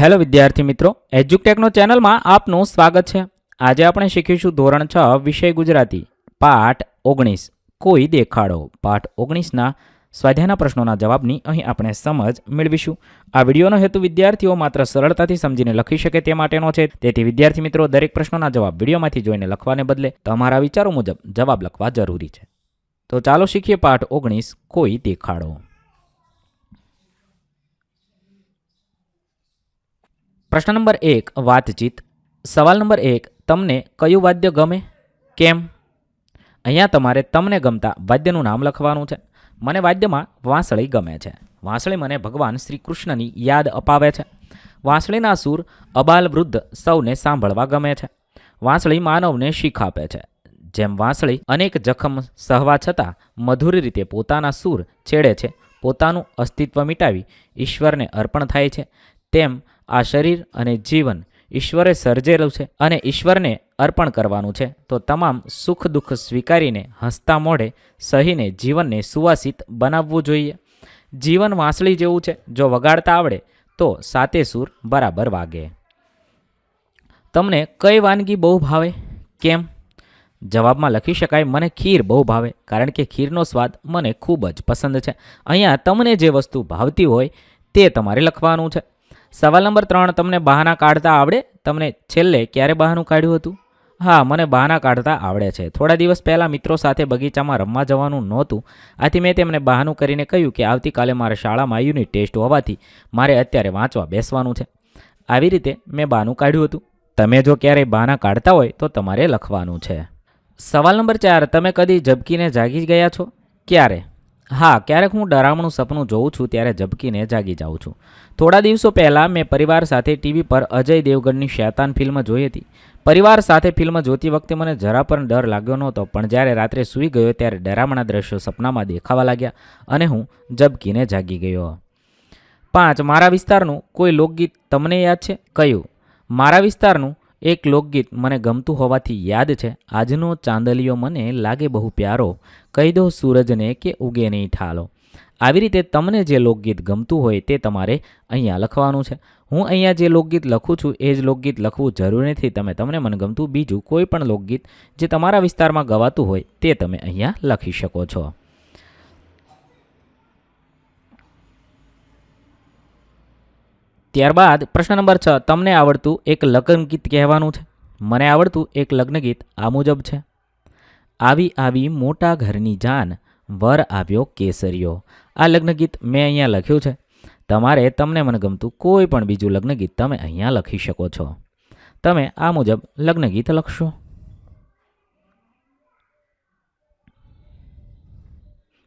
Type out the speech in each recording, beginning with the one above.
Hello વિદ્યાર્થી મિત્રો એજ્યુટેકનો ચેનલમાં આપનું સ્વાગત છે. આજે આપણે શીખીશું ધોરણ છ, વિષય ગુજરાતી, પાઠ ઓગણીસ. કોઈ દેખાડો. પાઠ ઓગણીસના સ્વાધ્યાયના પ્રશ્નોના જવાબની અહીં આપણે સમજ મેળવીશું. આ વિડીયોનો હેતુ વિદ્યાર્થીઓ માત્ર સરળતાથી સમજીને લખી શકે તે માટેનો છે. તેથી વિદ્યાર્થી મિત્રો, દરેક પ્રશ્નોના જવાબ વિડીયોમાંથી જોઈને લખવાને બદલે તમારા વિચારો મુજબ જવાબ લખવા જરૂરી છે. તો ચાલો શીખીએ પાઠ ઓગણીસ, કોઈ દેખાડો. પ્રશ્ન નંબર એક, વાતચીત. સવાલ નંબર એક, તમને કયું વાદ્ય ગમે? કેમ? અહીંયા તમારે તમને ગમતા વાદ્યનું નામ લખવાનું છે. મને વાદ્યમાં વાંસળી ગમે છે. વાંસળી મને ભગવાન શ્રી કૃષ્ણની યાદ અપાવે છે. વાંસળીના સૂર અબાલ વૃદ્ધ સૌને સાંભળવા ગમે છે. વાંસળી માનવને શીખ આપે છે. જેમ વાંસળી અનેક જખમ સહવા છતાં મધુર રીતે પોતાના સૂર છેડે છે. પોતાનું અસ્તિત્વ મિટાવી ઈશ્વરને અર્પણ થાય છે. તેમ આ શરીર અને જીવન ઈશ્વરે સર્જેલું છે અને ઈશ્વરને અર્પણ કરવાનું છે. તો તમામ સુખ દુઃખ સ્વીકારીને હસતા મોઢે સહીને જીવનને સુવાસિત બનાવવું જોઈએ. જીવન વાંસળી જેવું છે. જો વગાડતા આવડે તો સાતે સૂર બરાબર વાગે. તમને કઈ વાનગી બહુ ભાવે? કેમ? જવાબમાં લખી શકાય, મને ખીર બહુ ભાવે, કારણ કે ખીરનો સ્વાદ મને ખૂબ જ પસંદ છે. અહીંયા તમને જે વસ્તુ ભાવતી હોય તે તમારે લખવાનું છે. સવાલ નંબર ત્રણ, તમને બહાના કાઢતા આવડે? તમને છેલ્લે ક્યારે બહાનું કાઢ્યું હતું? હા, મને બહાના કાઢતા આવડે છે. થોડા દિવસ પહેલાં મિત્રો સાથે બગીચામાં રમવા જવાનું નહોતું. આથી મેં તેમને બહાનું કરીને કહ્યું કે આવતીકાલે મારે શાળામાં યુનિટ ટેસ્ટ હોવાથી મારે અત્યારે વાંચવા બેસવાનું છે. આવી રીતે મેં બહાનું કાઢ્યું હતું. તમે જો ક્યારેય બહાના કાઢતા હોય તો તમારે લખવાનું છે. સવાલ નંબર ચાર, તમે કદી ઝબકીને જાગી ગયા છો? ક્યારે? હા, ક્યારેક હું ડરામણું સપનું જોઉં છું ત્યારે ઝબકીને જાગી જાઉં છું. થોડા દિવસો પહેલાં મેં પરિવાર સાથે ટીવી પર અજય દેવગણની શૈતાન ફિલ્મ જોઈ હતી. પરિવાર સાથે ફિલ્મ જોતી વખતે મને જરા પણ ડર લાગ્યો નહોતો, પણ જ્યારે રાત્રે સૂઈ ગયો ત્યારે ડરામણા દ્રશ્યો સપનામાં દેખાવા લાગ્યા અને હું ઝબકીને જાગી ગયો. પાંચ, મારા વિસ્તારનું કોઈ લોકગીત તમને યાદ છે? કયું? મારા વિસ્તારનું એક લોકગીત મને ગમતું હોવાથી યાદ છે. આજનો ચાંદલિયો મને લાગે બહુ પ્યારો. કહી દો સૂરજને કે ઉગે નહીં ઠાલો. આવી રીતે તમને જે લોકગીત ગમતું હોય તે તમારે અહીંયા લખવાનું છે. હું અહીંયા જે લોકગીત લખું છું, એ જ લોકગીત લખવું જરૂરી નથી. તમે તમને મનગમતું બીજું કોઈ પણ લોકગીત જે તમારા વિસ્તારમાં ગવાતું હોય તે તમે અહીંયા લખી શકો છો. ત્યારબાદ પ્રશ્ન નંબર છ, તમને આવડતું એક લગ્ન ગીત કહેવાનું છે? મને આવડતું એક લગ્ન ગીત આ મુજબ છે. આવી આવી મોટા ઘરની જાન, વર આવ્યો કેસરિયો. આ લગ્ન ગીત મેં અહીંયા લખ્યું છે. તમારે તમને મનગમતું કોઈ પણ બીજું લગ્ન ગીત તમે અહીંયા લખી શકો છો. તમે આ મુજબ લગ્ન ગીત લખશો.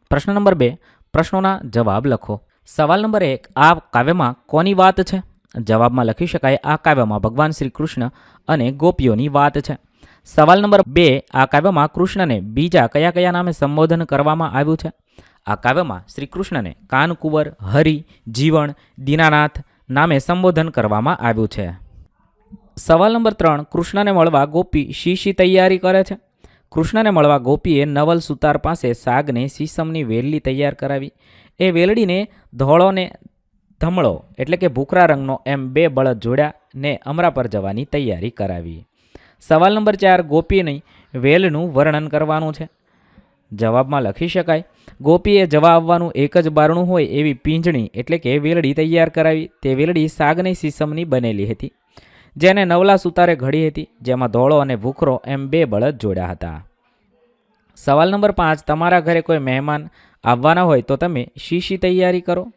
પ્રશ્ન નંબર બે, પ્રશ્નોના જવાબ લખો. સવાલ નંબર એક, આ કાવ્યમાં કોની વાત છે? જવાબમાં લખી શકાય, આ કાવ્યમાં ભગવાન શ્રી કૃષ્ણ અને ગોપીઓની વાત છે. સવાલ નંબર બે, આ કાવ્યમાં કૃષ્ણને બીજા કયા કયા નામે સંબોધન કરવામાં આવ્યું છે? આ કાવ્યમાં શ્રી કૃષ્ણને કાનકુંવર, હરિ, જીવણ, દીનાનાથ નામે સંબોધન કરવામાં આવ્યું છે. સવાલ નંબર ત્રણ, કૃષ્ણને મળવા ગોપી શી શી તૈયારી કરે છે? કૃષ્ણને મળવા ગોપીએ નવલ સુતાર પાસે સાગને સીસમની વેલી તૈયાર કરાવી. એ વેલડીને ધોળો ને ધમળો, એટલે કે ભૂખરા રંગનો એમ બે બળદ જોડ્યા ને અમરા પર જવાની તૈયારી કરાવી. સવાલ નંબર ચાર, ગોપીની વેલનું વર્ણન કરવાનું છે. જવાબમાં લખી શકાય, ગોપીએ જવા આવવાનું એક જ બારણું હોય એવી પીંજણી એટલે કે વેલડી તૈયાર કરાવી. તે વેલડી સાગની સીસમની બનેલી હતી, જેને નવલા સુતારે ઘડી હતી, જેમાં ધોળો અને ભૂખરો એમ બે બળદ જોડ્યા હતા. સવાલ નંબર પાંચ, તમારા ઘરે કોઈ મહેમાન આવવાના હોય તો તમે શી શી તૈયારી કરો?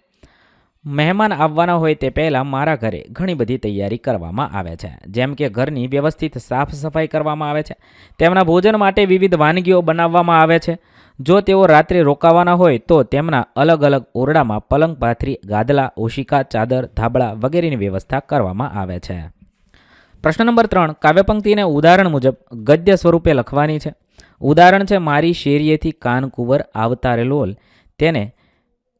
મહેમાન આવવાના હોય તે પહેલાં મારા ઘરે ઘણી બધી તૈયારી કરવામાં આવે છે. જેમ કે ઘરની વ્યવસ્થિત સાફ સફાઈ કરવામાં આવે છે. તેમના ભોજન માટે વિવિધ વાનગીઓ બનાવવામાં આવે છે. જો તેઓ રાત્રે રોકાવાના હોય તો તેમના અલગ અલગ ઓરડામાં પલંગ પાથરી, ગાદલા, ઓશિકા, ચાદર, ધાબળા વગેરેની વ્યવસ્થા કરવામાં આવે છે. પ્રશ્ન નંબર ત્રણ. કાવ્યપંક્તિને ઉદાહરણ મુજબ ગદ્ય સ્વરૂપે લખવાની છે. ઉદાહરણ છે, મારી શેરીએથી કાનકુંવર આવતારે લોલ તેને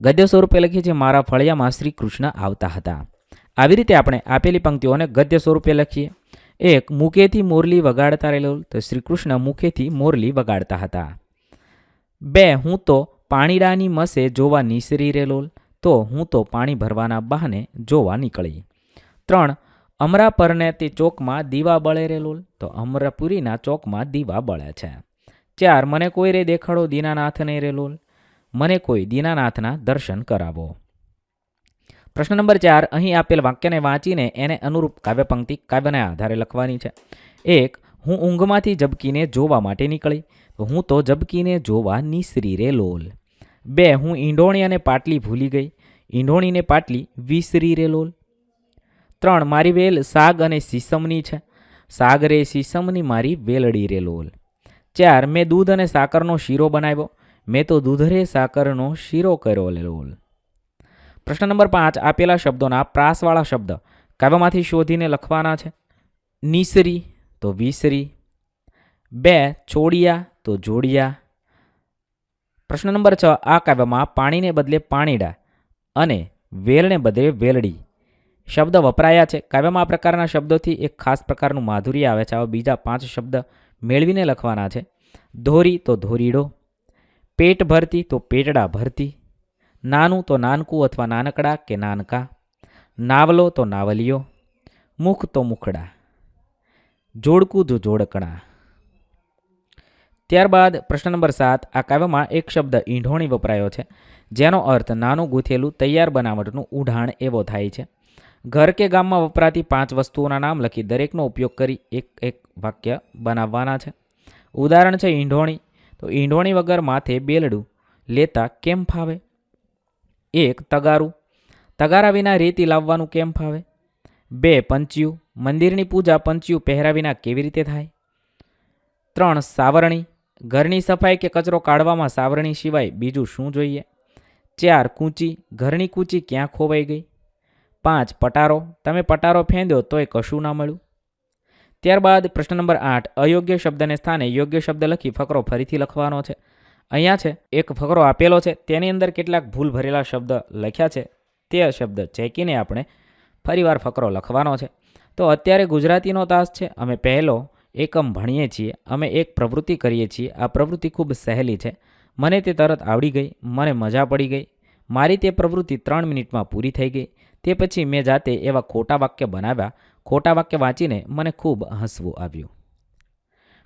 ગદ્ય સ્વરૂપે લખી છે મારા ફળિયામાં શ્રી કૃષ્ણ આવતા હતા. આવી રીતે આપણે આપેલી પંક્તિઓને ગદ્ય સ્વરૂપે લખીએ. એક મુખેથી મોરલી વગાડતા રહેલો તો શ્રી કૃષ્ણ મુખેથી મોરલી વગાડતા હતા. બે, હું તો પાણીડાની મસે જોવા નીસરી રેલોલ તો, હું તો પાણી ભરવાના બહાને જોવા નીકળી. ત્રણ, અમરાપરને તે ચોકમાં દીવા બળે રેલોલ તો, અમરાપુરીના ચોકમાં દીવા બળે છે. ચાર, મને કોઈ રે દેખાડો દીનાનાથને રે લોલ. મને કોઈ દીનાનાથના દર્શન કરાવો. પ્રશ્ન નંબર ચાર, અહીં આપેલ વાક્યને વાંચીને એને અનુરૂપ કાવ્યપંક્તિ કાવ્યના આધારે લખવાની છે. એક, હું ઊંઘમાંથી ઝબકીને જોવા માટે નીકળી. હું તો ઝબકીને જોવા નિસરી રે લોલ. બે, હું ઈંઢોણી અને પાટલી ભૂલી ગઈ. ઈંઢોણીને પાટલી વિસરી રે લોલ. ત્રણ, મારી વેલ સાગ અને સીસમની છે. સાગ રે સીસમની મારી વેલડી રે લોલ. ચાર, મેં દૂધ અને સાકરનો શીરો બનાવ્યો. મેં તો દૂધ રે સાકરનો શીરો કર્યો, લેલોલ. પ્રશ્ન નંબર પાંચ, આપેલા શબ્દોના પ્રાસવાળા શબ્દ કાવ્યમાંથી શોધીને લખવાના છે. નિસરી તો વિસરી. બે, ચોડિયા તો જોડિયા. પ્રશ્ન નંબર છ, આ કાવ્યમાં પાણીને બદલે પાણીડા અને વેલને બદલે વેલડી શબ્દ વપરાયા છે. કાવ્યમાં આ પ્રકારના શબ્દોથી એક ખાસ પ્રકારનું માધુર્ય આવે છે. આવા બીજા પાંચ શબ્દ મેળવીને લખવાના છે. ધોરી તો ધોરીડો, પેટ ભરતી તો પેટડા ભરતી, નાનું તો નાનકું અથવા નાનકડા કે નાનકા, નાવલો તો નાવલિયો, મુખ તો મુખડા, જોડકું જો જોડકણા. ત્યારબાદ પ્રશ્ન નંબર સાત, આ કાવ્યમાં એક શબ્દ ઈંઢોણી વપરાયો છે, જેનો અર્થ નાનું ગૂંથેલું તૈયાર બનાવટનું ઉઢાણ એવો થાય છે. ઘર કે ગામમાં વપરાતી પાંચ વસ્તુઓના નામ લખી દરેકનો ઉપયોગ કરી એક એક વાક્ય બનાવવાના છે. ઉદાહરણ છે ઈંઢોણી. તો ઈંઢોણી વગર માથે બેલડું લેતા કેમ ફાવે? એક, તગારું. તગારા વિના રેતી લાવવાનું કેમ ફાવે? બે, પંચ્યું. મંદિરની પૂજા પંચ્યું પહેરા વિના કેવી રીતે થાય? ત્રણ, સાવરણી. ઘરની સફાઈ કે કચરો કાઢવામાં સાવરણી સિવાય બીજું શું જોઈએ? ચાર, કૂંચી. ઘરની કૂંચી ક્યાં ખોવાઈ ગઈ? પાંચ પટારો. તમે પટારો ફેંદ્યો તોય કશું ના મળ્યું. ત્યારબાદ પ્રશ્ન નંબર આઠ, અયોગ્ય શબ્દને સ્થાને યોગ્ય શબ્દ લખી ફકરો ફરીથી લખવાનો છે. અહીંયા છે, એક ફકરો આપેલો છે, તેની અંદર કેટલાક ભૂલ ભરેલા શબ્દ લખ્યા છે. તે શબ્દ ચેકીને આપણે ફરીવાર ફકરો લખવાનો છે. તો અત્યારે ગુજરાતીનો તાસ છે, અમે પહેલો એકમ ભણીએ છીએ, અમે એક પ્રવૃત્તિ કરીએ છીએ, આ પ્રવૃત્તિ ખૂબ સહેલી છે. મને તે તરત આવડી ગઈ, મને મજા પડી ગઈ. મારી તે પ્રવૃત્તિ ત્રણ મિનિટમાં પૂરી થઈ ગઈ. તે પછી મેં જાતે એવા ખોટા વાક્ય બનાવ્યા. ખોટા વાક્ય વાંચીને મને ખૂબ હસવું આવ્યું.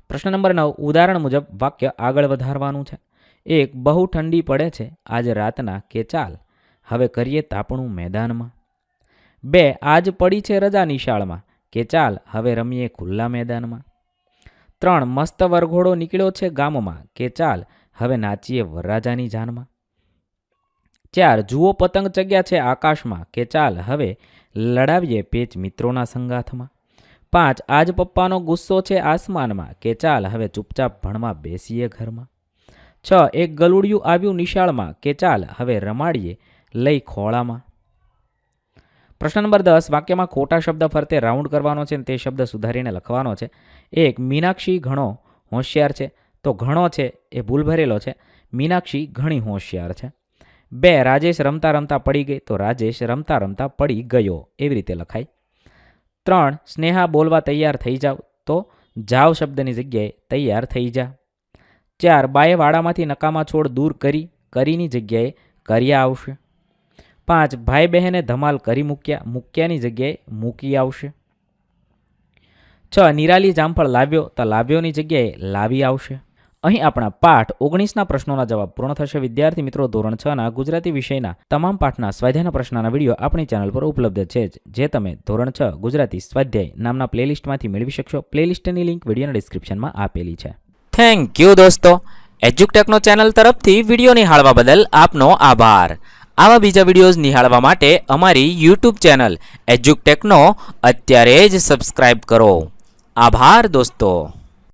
પ્રશ્ન નંબર નવ, ઉદાહરણ મુજબ વાક્ય આગળ વધારવાનું છે. એક, બહુ ઠંડી પડે છે. આજે રાતના કે ચાલ? હવે કરીએ તાપણું મેદાનમાં. બે, આજ પડી છે રજા નિશાળમાં. કે ચાલ? હવે રમીએ ખુલ્લા મેદાનમાં. ત્રણ, મસ્ત વરઘોડો નીકળ્યો છે ગામમાં. કે ચાલ? હવે નાચીએ વરરાજાની જાનમાં. ચાર, જુઓ પતંગ ચગ્યા છે આકાશમાં, કે ચાલ, હવે લડાવીએ પેચ મિત્રોના સંગાથમાં. પાંચ, આજ પપ્પાનો ગુસ્સો છે આસમાનમાં, કે ચાલ, હવે ચૂપચાપ ભણવા બેસીએ ઘરમાં. છ, એક ગલુડિયું આવ્યું નિશાળમાં, કે ચાલ, હવે રમાડીએ લઈ ખોળામાં. પ્રશ્ન નંબર દસ, વાક્યમાં ખોટા શબ્દ ફરતે રાઉન્ડ કરવાનો છે અને તે શબ્દ સુધારીને લખવાનો છે. એક, મીનાક્ષી ઘણો હોશિયાર છે. તો ઘણો છે એ ભૂલ ભરેલો છે. મીનાક્ષી ઘણી હોશિયાર છે. બે રાજેશ રમતા રમતા પડી ગઈ તો રાજેશ રમતા રમતા પડી ગયો, એવી રીતે લખાય. ત્રણ, સ્નેહા બોલવા તૈયાર થઈ જાવ તો જાવ શબ્દની જગ્યાએ તૈયાર થઈ જા. ચાર બાએ વાડામાંથી નકામા છોડ દૂર કરી, કરીની જગ્યાએ કર્યા આવશે. પાંચ ભાઈ બહેને ધમાલ કરી મૂક્યા, મૂક્યાની જગ્યાએ મૂકી આવશે. છ, નિરાલી જામફળ લાવ્યો તો લાવ્યોની જગ્યાએ લાવી આવશે. અહીં આપણા પાઠ ઓગણીસના પ્રશ્નોના જવાબ પૂર્ણ થશે. વિદ્યાર્થી મિત્રો, ધોરણ છ ના ગુજરાતી વિષયના તમામ પાઠના સ્વાધ્યાયના પ્રશ્નના વીડિયો આપણી ચેનલ પર ઉપલબ્ધ છે જે તમે ધોરણ છ ગુજરાતી સ્વાધ્યાય નામના પ્લેલિસ્ટમાંથી મેળવી શકશો. પ્લેલિસ્ટની લિંક વિડીયોના ડિસ્ક્રિપ્શનમાં આપેલી છે. થેન્ક યુ દોસ્તો. એજ્યુકટેકનો ચેનલ તરફથી વીડિયો નિહાળવા બદલ આપનો આભાર. આવા બીજા વિડીયોઝ નિહાળવા માટે અમારી યુટ્યુબ ચેનલ એજ્યુકટેકનો અત્યારે જ સબસ્ક્રાઇબ કરો. આભાર દોસ્તો.